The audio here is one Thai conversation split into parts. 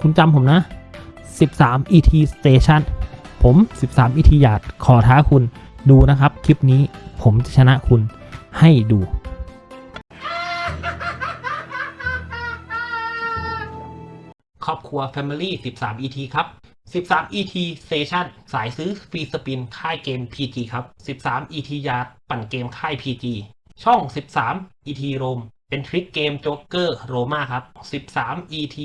คุณจำผมนะ 13 ET Station ผม 13 ET หยาดขอท้าคุณดูนะครับ คลิปนี้ผมจะชนะคุณให้ดูครอบครัว Family 13 ET ครับ 13 ET Station สายซื้อฟรีสปินค่ายเกม PG ครับ 13 ET ยาดปั่นเกมค่าย PG ช่อง 13 ET Rome เป็นทริคเกมโจ๊กเกอร์โรมาครับ 13 ET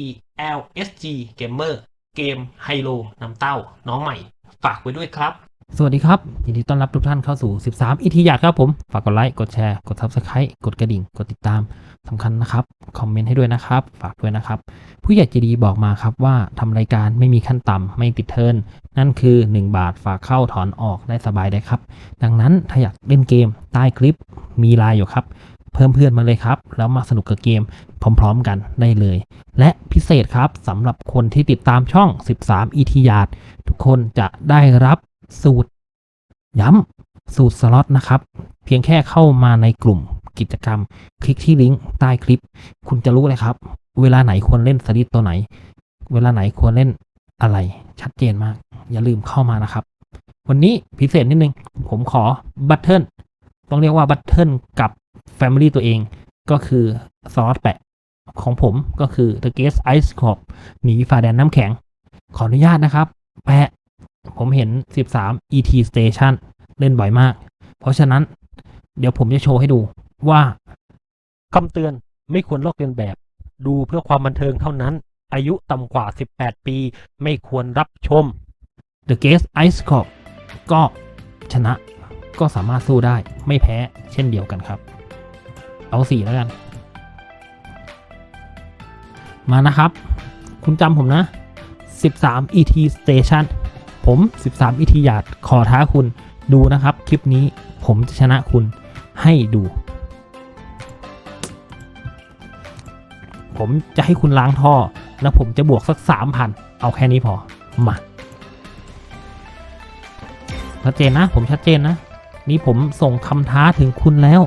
LSG Gamer เกมไฮโลน้ำเต้า น้องใหม่ ฝากไว้ด้วยครับ สวัสดีครับ ยินดีต้อนรับทุกท่านเข้าสู่ 13 ET ยาร์ดครับผม ฝากกดไลค์ กดแชร์ กด Subscribe กดกระดิ่ง กดติดตามสำคัญนะครับ คอมเมนต์ให้ด้วยนะครับ ฝากด้วยนะครับ ผู้ใหญ่ใจดีบอกมาครับว่าทำรายการไม่มีขั้นต่ำไม่ติดเทิร์นนั่นคือ 1 บาทฝากเข้าถอนออกได้สบายได้ครับ ดังนั้นถ้าอยากเล่นเกมใต้คลิปมีไลน์อยู่ครับ เพิ่มเพื่อนมาเลยครับ แล้วมาสนุกกับเกมพร้อมๆกันได้เลย และพิเศษครับสำหรับคนที่ติดตามช่อง 13 ET ยาดทุกคนจะได้รับสูตร ย้ำสูตรสล็อตนะครับ เพียงแค่เข้ามาในกลุ่มกิจกรรม คลิกที่ลิงก์ใต้คลิป คุณจะรู้เลยครับ เวลาไหนควรเล่นสลิดตัวไหน เวลาไหนควรเล่นอะไรชัดเจนมาก อย่าลืมเข้ามานะครับ วันนี้พิเศษนิดนึง ผมขอบัตเทิลต้องเรียกว่าบัตเทิลกับ Family ตัวเองก็คือซอสแปะของผมก็คือ The Guest Ice Corp หนีฝ่าแดนน้ำแข็ง ขออนุญาตนะครับ แปะ ผมเห็น 13 ET Station เล่นบ่อยมาก เพราะฉะนั้นเดี๋ยวผมจะโชว์ให้ดูว่าคำเตือนไม่ควรลอกเลียนแบบ ดูเพื่อความบันเทิงเท่านั้น อายุต่ำกว่า 18 ปี ไม่ควรรับชม The Guest Ice Corp ก็ชนะก็สามารถสู้ได้ไม่แพ้เช่นเดียวกันครับ เอาสี่แล้วกัน มานะครับ คุณจำผมนะ 13 ET Station ผม 13 ET หยาดขอท้าคุณดูนะครับ คลิปนี้ผมจะชนะคุณให้ดู ผมจะให้คุณล้างท่อ แล้วผมจะบวกสัก 3,000 เอาแค่นี้พอ มาชัดเจนนะ ผมชัดเจนนะ นี่ผมส่งคำท้าถึงคุณแล้ว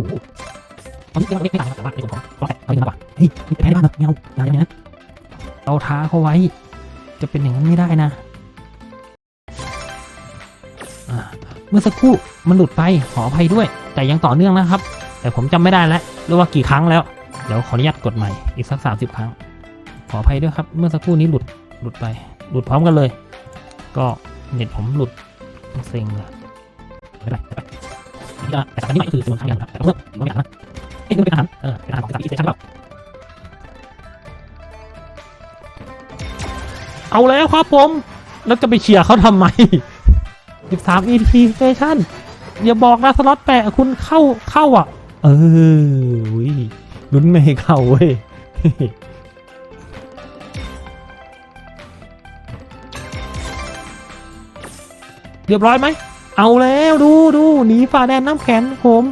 อ้โหตอนนี้เราไม่ตายแต่ว่าในส่วนของรอแป๊บเอาดีมากกว่าเฮ้ยนี่แพ้ได้บ้างนะเอาอย่าอย่างนี้นะเราท้าเขาไว้ จะเป็นอย่างนั้นไม่ได้นะ เมื่อสักครู่มันหลุดไปขออภัยด้วย แต่ยังต่อเนื่องนะครับ แต่ผมจำไม่ได้แล้วหรือว่ากี่ครั้งแล้ว เดี๋ยวขออนุญาตกดใหม่อีกสักสามสิบครั้ง ขออภัยด้วยครับ เมื่อสักครู่นี้หลุดหลุดไป หลุดพร้อมกันเลย ก็เน็ตผมหลุดเซ็งเลยไม่เป็นไร ไม่เป็นไรนี่ก็แต่อันนี้ก็คือจำนวนครั้งเดียวนะครับแต่เพิ่มไม่อยากนะเอ๊ะนี่เป็นอาหารเออเป็นอาหารของสามอีสเตชันแบบเอาแล้วครับผม แล้วจะไปเชียร์เขาทำไม 13 EP Station อย่าบอกนะสล็อตแปะคุณเข้าเข้าอะ เออยลุ้นไม่ให้เข้าเว้ยเรียบร้อยไหม เอาแล้วดูดูหนีฝ่าแดนน้ำแข็งผม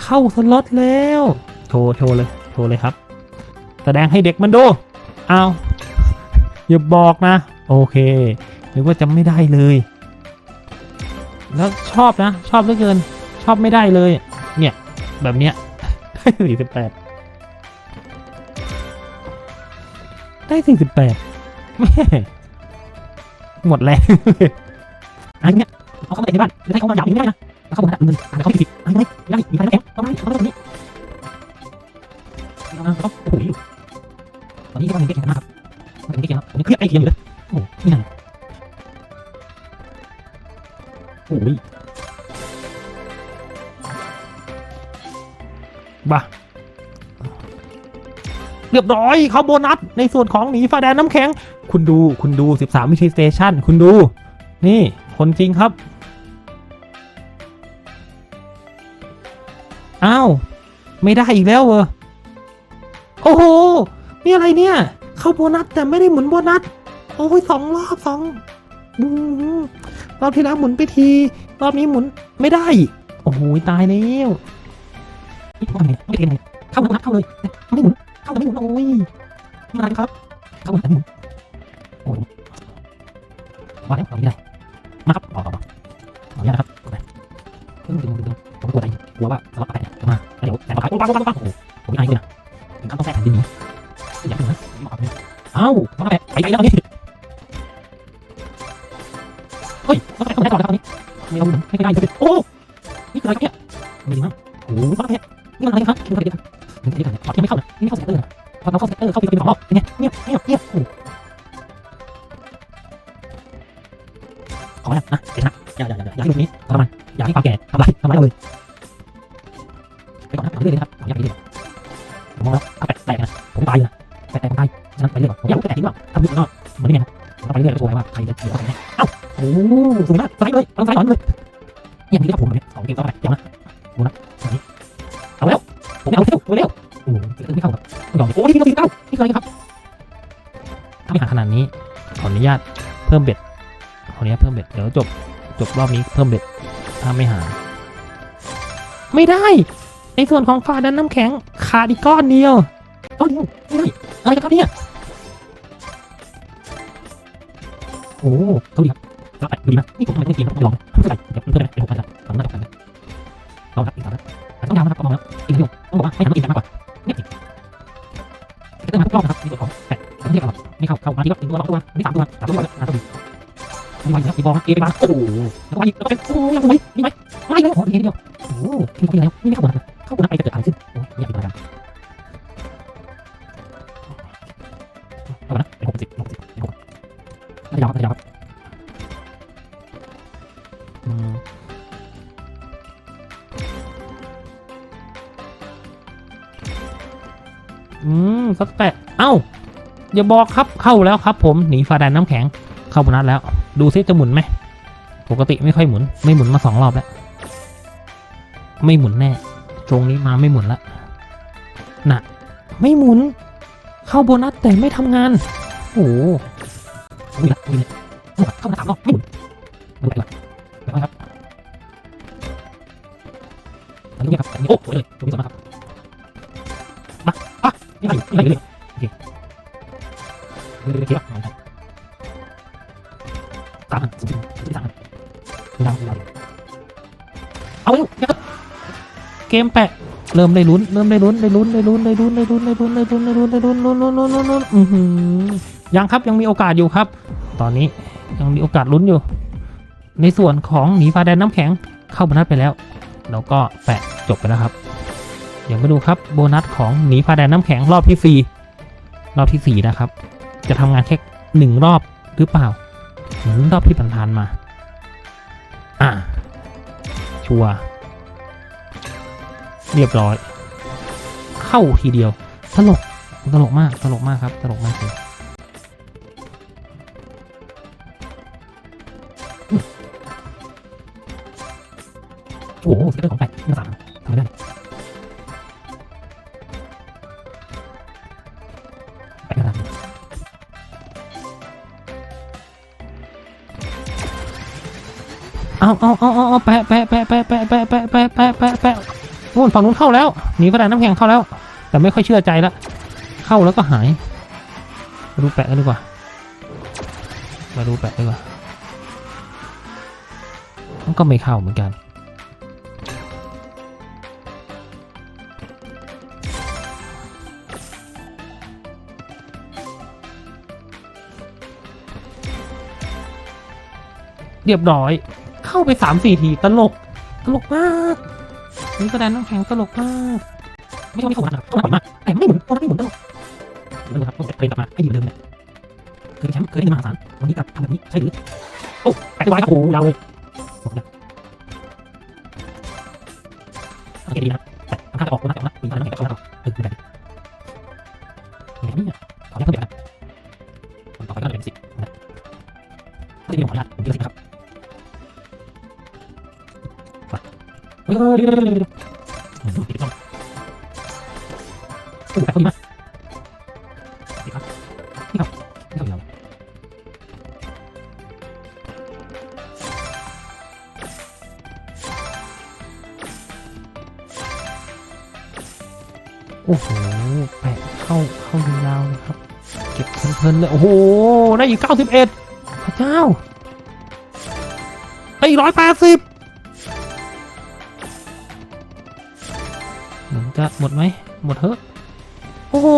เข้าสล็อตแล้ว โชว์โชว์เลยโชว์เลยครับ แสดงให้เด็กมันดูเอาอย่าบอกนะ โอเคนึกว่าจะไม่ได้เลย แล้วชอบนะ ชอบเหลือเกิน ชอบไม่ได้เลย เนี่ย แบบเนี้ยได้สี่สิบแปดได้สี่สิบแปดแม่หมดแรงอันเนี้ย เอาเข้ามาในบ้านจะให้เขามาหยาบอย่างนี้ไม่ได้นะเอาเข้ามาเงินอ่านเขาผิดอันนี้ไม่ได้มีใครแล้วเอาไม่เอาไม่ตรงนี้เอาเอาโอ้โหตอนนี้ก็มันเก่งมากครับมันเก่งครับผมเครียดไอ้เกียร์อยู่เลยโอ้โหนี่ไงโอ้ยบ้าเรียบร้อยเขาโบนัสในส่วนของหนีฟ้าแดนน้ำแข็ง คุณดูคุณดู 13วิธีสเตชันคุณดู นี่ คนจริงครับ อ้าว ไม่ได้อีกแล้วเวอโอ้โห นี่อะไรเนี่ย เข้าโบนัสแต่ไม่ได้หมุนโบนัส โอ้ยสองรอบสองรอบที่แล้วหมุนไปที รอบนี้หมุนไม่ได้ โอ้โหตายแล้วนี่ทำไม่ได้ไงเข้านะเข้าเลยไม่หมุนเข้าแต่ไม่หมุนโอ้ยนี่อะไรครับ เข้าแต่ไม่หมุนโอ้ยมาแล้วเอาไม่ได้ มาครับต่อต่อต่อขออนุญาตนะครับกดไปดึงดึงดึงผมกดอะไรกลัวว่าสล็อตแตกจะมาแล้วเดี๋ยวแตกต่อไปปังปังปังปังโอ้โหผมไม่อายเลยนะถึงขั้นต้องแทรกแผ่นดินนี้อย่าเพิ่งนะเอ้ามาแปะไปไหนแล้วนี่เฮ้ยมาแปะต้องแตกก่อนนะครับนี่ไม่เอาไม่ได้จะเป็นโอ้นี่คืออะไรครับเนี่ยไม่ดีมากโอ้โหมาแปะนี่มันอะไรครับนี่มันอะไรครับนี่อะไรครับยังไม่เข้านะนี่ไม่เข้าเซ็นเตอร์นะพอเราเข้าเซ็นเตอร์เข้าไปเป็นสองรอบ ผมอยากรู้แตกจริงว่าทำดูก็เหมือนนี่ไงนะผมต้องไปเรื่อยๆแล้วโชว์ว่าใครจะเหลือใครแน่เอ้าโอ้สวยมากสไลด์เลยเอาสไลด์หนอนเลยอย่างนี้ครับผมเนี่ยสองเกมต่อไปเดี๋ยวนะดูนะแบบนี้เอาแล้วผมเอาเร็วเร็วโอ้โหไม่เข้าครับไม่ยอมโอ้ยนี่ก็สี่เก้านี่คืออะไรครับถ้าไม่หาขนาดนี้ขออนุญาตเพิ่มเบ็ดขออนุญาตเพิ่มเบ็ดเดี๋ยวจบจบรอบนี้เพิ่มเบ็ดถ้าไม่หา ไม่ได้ ในส่วนของฝาดันน้ำแข็งขาดอีกก้อนเดียวก้อนเดียวไม่ได้อะไรกันครับเนี่ย โอ้เขาดีครับรับไปดูดีนะนี่ผมทำไมไม่กินครับลองไม่เป็นไรเดี๋ยวเพิ่มไปเป็นหกพันละทำหน้าตกกันนะลองครับอีกสามนะแต่ต้องยาวนะครับต้องมองแล้วอีกนิดเดียวต้องบอกว่าให้ทำกินมากกว่าเนี่ยสิเติมมาทุกรอบนะครับในส่วของแปดผมเรียกว่าไม่เข้าเข้ามาที่ก็หนึ่งตัวสองตัวนี่สามตัวสามตัวนะตัวดีมีวันครับมีบอลนะเอไปมาโอ้โหแล้วก็มาอีแล้วก็เป็นโอ้ยังสวยมีไหมไม่เลยโอ้โหดีเดียวโอ้โหทีมเขาดีแล้วนี่ไม่เข้าบอลนะเข้าบอลไปจะเกิดอะไรขึ้น อืมสักแปะเอ้า อย่าบอกครับเข้าแล้วครับ ผมหนีฟาแดนน้ำแข็งเข้าโบนัสแล้ว ดูซิจะหมุนไหมปกติไม่ค่อยหมุน ไม่หมุนมาสองรอบแล้ว ไม่หมุนแน่ตรงนี้มาไม่หมุนละน่ะ ไม่หมุน เข้าโบนัสแต่ไม่ทำงานโอ้โหนี่ละนี่เลยเข้ามาสามรอบไม่หมุน มแปะเริ่มได้ลุ้นเริ่มได้ลุ้นได้ลุ้นได้ลุ้นได้ลุ้นได้ลุ้นได้ลุ้นได้ลุ้นได้ลุ้นได้ลุ้นลุ้นลุ้นลุ้นลุ้นลุ้นอือหือยังครับยังมีโอกาสอยู่ครับ ตอนนี้ยังมีโอกาสลุ้นอยู่ ในส่วนของหนีฟ้าแดนน้ำแข็งเข้าโบนัสไปแล้วแล้วก็แปะจบไปแล้วครับเดี๋ยวมาดูครับโบนัสของหนีฟ้าแดนน้ำแข็งรอบที่สี่รอบที่สี่นะครับ จะทำงานแค่หนึ่งรอบหรือเปล่าเหมือนรอบที่ผ่านๆมา อ่าชัวร์ เรียบร้อย เข้าทีเดียว ตลก ตลกมาก ตลกมากครับ ตลกมากเลยโอ้โหสเกตอร์ของแปดมาสามทำไม่ได้แปดขนาดนี้เอาเอาเอาเอาเอาแปะแปะแปะแปะแปะแปะแปะแปะแปะแปะแปะ นู่นฝั่งนู้นเข้าแล้วหนีกระดานน้ำแข็งเข้าแล้ว แต่ไม่ค่อยเชื่อใจละเข้าแล้วก็หายมาดูแปะกันดีกว่ามาดูแปะดีกว่ามันก็ไม่เข้าเหมือนกันเรียบร้อย เข้าไปสามสี่ทีตลก ตลกมาก นี่กระดานน้ำแข็งตลกมากไม่ชอบมีขนาดเข้ามาบ่อยมากแต่ไม่หมุนตอนนั้นไม่หมุนตลกดูนะครับต้องเคยกลับมาให้ดีเหมือนเดิมเลยเคยเป็นแชมป์เคยได้เงินมหาศาลวันนี้กลับทำแบบนี้ใช่หรือโอ้แปดตัวไว้ครับโอ้ยาวเลยบอกนะโอเคดีนะแต่ทำท่าจะออกโบนัสออกนะมีอะไรน้ำแข็งเข้ามาต่อเออคือแบบอ โอ้โหแปะเข้าเข้ายาวๆเลยครับ เก็บเพลินๆเลยโอ้โห ได้อีก91พระเจ้าได้อีก180เหมื อนจะหมดไหมหมดเถอะโอ้โห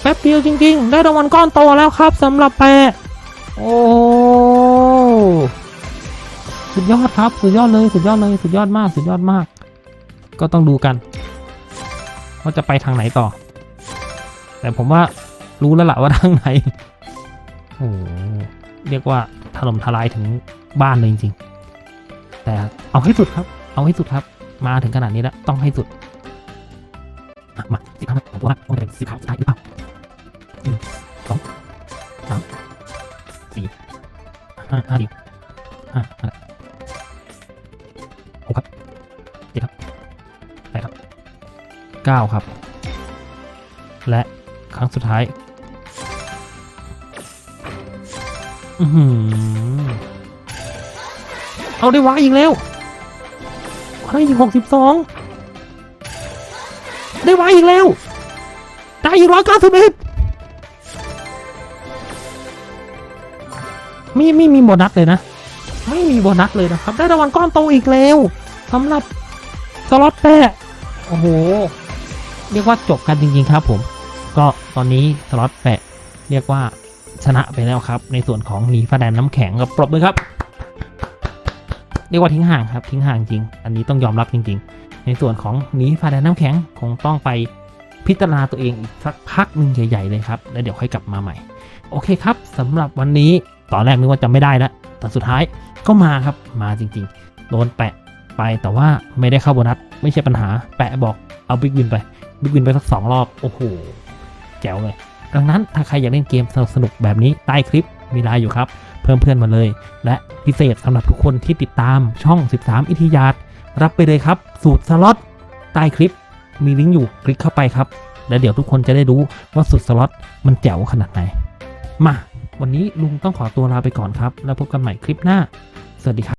แป๊บเดียวจริง ๆ ได้รางวัลก้อนโตแล้วครับสำหรับแปะโอ้สุดยอดครับ สุดยอดเลยสุดยอดเลยสุดยอดมาก สุดยอดมาก ก็ต้องดูกันว่าจะไปทางไหนต่อ แต่ผมว่ารู้แล้วล่ะว่าทางไหนโอ้โหเรียกว่าถล่มทลายถึงบ้านเลยจริงๆแต่เอาให้สุดครับ เอาให้สุดครับ มาถึงขนาดนี้แล้วต้องให้สุดอะ มาสิบห้าผมว่าต้องเป็นสิบห้าสุดท้ายหรือเปล่าหนึ่งสองสามสี่ห้าห้าดีห้าห้าหกครับเจ็ดครับแปดครับเก้าครับ และครั้งสุดท้าย อือหือเอาได้วะอีกแล้วให้อีกหกสิบสอง ได้วะอีกแล้ว ได้อีกร้อยเก้าสิบเอ็ดไม่ไม่มีโบนัสเลยนะ ไม่มีโบนัสเลยนะครับ ได้รางวัลก้อนโตอีกแล้วสำหรับสล็อตแปะโอ้โห เรียกว่าจบกันจริงๆครับผม ก็ตอนนี้สล็อตแปะเรียกว่าชนะไปแล้วครับ ในส่วนของหนีฟ้าแดนน้ำแข็งกับปรบเลยครับ เรียกว่าทิ้งห่างครับทิ้งห่างจริง อันนี้ต้องยอมรับจริง ๆ ในส่วนของหนีฟ้าแดนน้ำแข็งคงต้องไปพิจารณาตัวเองอีกสักพักหนึ่งใหญ่ ๆ เลยครับ แล้วเดี๋ยวค่อยกลับมาใหม่ โอเคครับสำหรับวันนี้ตอนแรกนึกว่าจะไม่ได้แล้วแต่สุดท้ายก็มาครับมาจริง ๆ โดนแปะไปแต่ว่าไม่ได้เข้าโบนัสไม่ใช่ปัญหาแปะบอกเอาบิ๊กวินไปบิ๊กวินไปสักสองรอบโอ้โหแจ๋วเลยดังนั้นถ้าใครอยากเล่นเกมสนุกๆแบบนี้ใต้คลิปมีไลน์อยู่ครับ เพิ่มเพื่อนมาเลย และพิเศษสำหรับทุกคนที่ติดตามช่อง 13 อิทธิยาต รับไปเลยครับ สูตรสล็อตใต้คลิป มีลิงก์อยู่คลิกเข้าไปครับ แล้วเดี๋ยวทุกคนจะได้รู้ว่าสูตรสล็อตมันแจ๋วขนาดไหน มา วันนี้ลุงต้องขอตัวลาไปก่อนครับ แล้วพบกันใหม่คลิปหน้า สวัสดีครับ